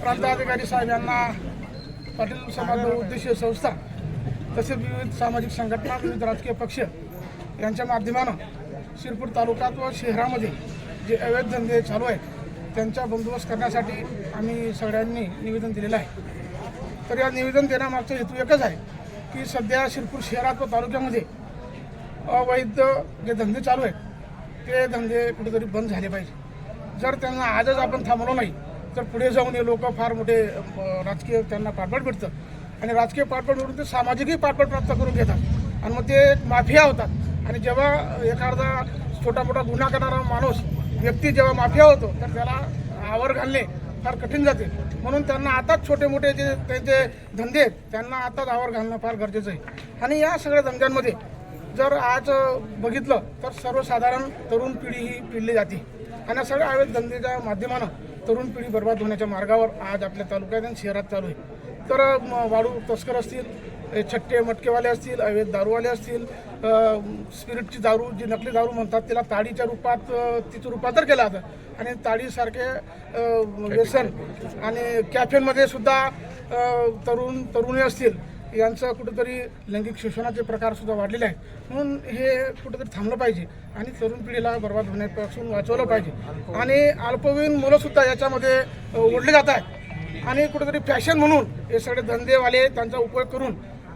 प्रांताधिकारी साहेब यांना पाटील समाज उद्देशीय संस्था तसेच विविध सामाजिक संघटना विविध राजकीय पक्ष यांच्या माध्यमानं शिरपूर तालुक्यात व शहरामध्ये जे अवैध धंदे चालू आहेत त्यांचा बंदोबस्त करण्यासाठी आम्ही सगळ्यांनी निवेदन दिलेलं आहे. तर या निवेदन देण्यामागचा हेतू एकच आहे की सध्या शिरपूर शहरात व तालुक्यामध्ये अवैध जे धंदे चालू आहेत ते धंदे कुठेतरी बंद झाले पाहिजे. जर त्यांना आजच आपण थांबवलं नाही तर पुढे जाऊन हे लोक फार मोठे राजकीय त्यांना पाठबळ भेटतं. आणि राजकीय पाठबळ मिळून ते सामाजिकही पाठबळ प्राप्त करून घेतात. आणि मग ते एक माफिया होतात. आणि जेव्हा एखादा छोटा मोठा गुन्हा करणारा माणूस व्यक्ती जेव्हा माफिया होतो तर त्याला आवर घालणे फार कठीण जाते. म्हणून त्यांना आताच छोटे मोठे जे त्यांचे धंदे आहेत त्यांना आताच आवर घालणं फार गरजेचं आहे. आणि या सगळ्या धंद्यांमध्ये जर आज बघितलं तर सर्वसाधारण तरुण पिढी ही पिळली जाते. आणि सगळ्या अवैध धंदेच्या माध्यमानं तरुण पिढी बर्बाद होण्याच्या मार्गावर आज आपल्या तालुक्यात आणि शहरात चालू आहे. तर वाळू तस्कर असतील छट्टे मटकेवाले असतील अवैध दारूवाले असतील स्पिरिटची दारू जी नकली दारू म्हणतात तिला ताडीच्या रूपात तिचं रूपांतर केलं जातं. आणि ताडीसारखे व्यसन आणि कॅफेमध्ये सुद्धा तरुण तरुणी असतील यांचं कुठेतरी लैंगिक शोषणाचे प्रकार सुद्धा वाढलेले आहेत. म्हणून हे कुठेतरी थांबलं पाहिजे आणि तरुण पिढीला बर्बाद होण्यापासून वाचवलं पाहिजे. आणि अल्पवयीन मुलं सुद्धा याच्यामध्ये ओढले जात आहेत. आणि कुठेतरी फॅशन म्हणून हे सगळे धंदेवाले त्यांचा उपयोग करून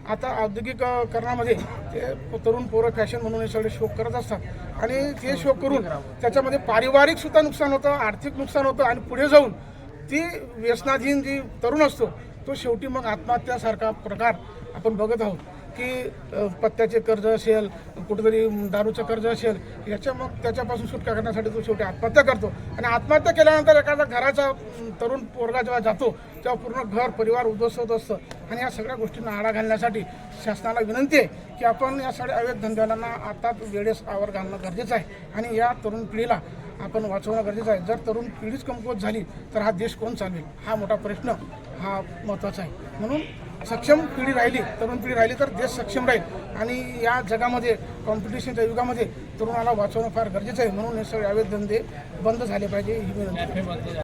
आता औद्योगिकरणामध्ये ते तरुण पोरं फॅशन म्हणून हे सगळे शोक करत असतात. आणि ते शोक करून त्याच्यामध्ये पारिवारिक सुद्धा नुकसान होतं आर्थिक नुकसान होतं आणि पुढे जाऊन ती व्यसनाधीन जी तरुण असतो तो शेवटी मग आत्महत्यासारखा प्रकार आपण बघत आहोत. की पत्त्याचे कर्ज असेल कुठेतरी दारूचं कर्ज असेल याच्या मग त्याच्यापासून सुटका करण्यासाठी तो शेवटी आत्महत्या करतो. आणि आत्महत्या केल्यानंतर एखादा घराचा तरुण पोरगा जेव्हा जातो तेव्हा पूर्ण घर परिवार उद्ध्वस्त होत असतं. आणि या सगळ्या गोष्टींना आळा घालण्यासाठी शासनाला विनंती आहे की आपण या सगळ्या अवैध धंद्यांना आता वेळेस आवर घालणं गरजेचं आहे. आणि या तरुण पिढीला आपण वाचवणं गरजेचं आहे. जर तरुण पिढीच कमकुवत झाली तर हा देश कोण चालवेल? हा मोठा प्रश्न हा महत्त्वाचा आहे. म्हणून सक्षम पिढी राहिली तरुण पिढी राहिली तर देश सक्षम राहील. आणि या जगामध्ये कॉम्पिटिशनच्या युगामध्ये तरुणाला वाचवणं फार गरजेचं आहे. म्हणून हे सगळे अवैध धंदे बंद झाले पाहिजे ही विनंती.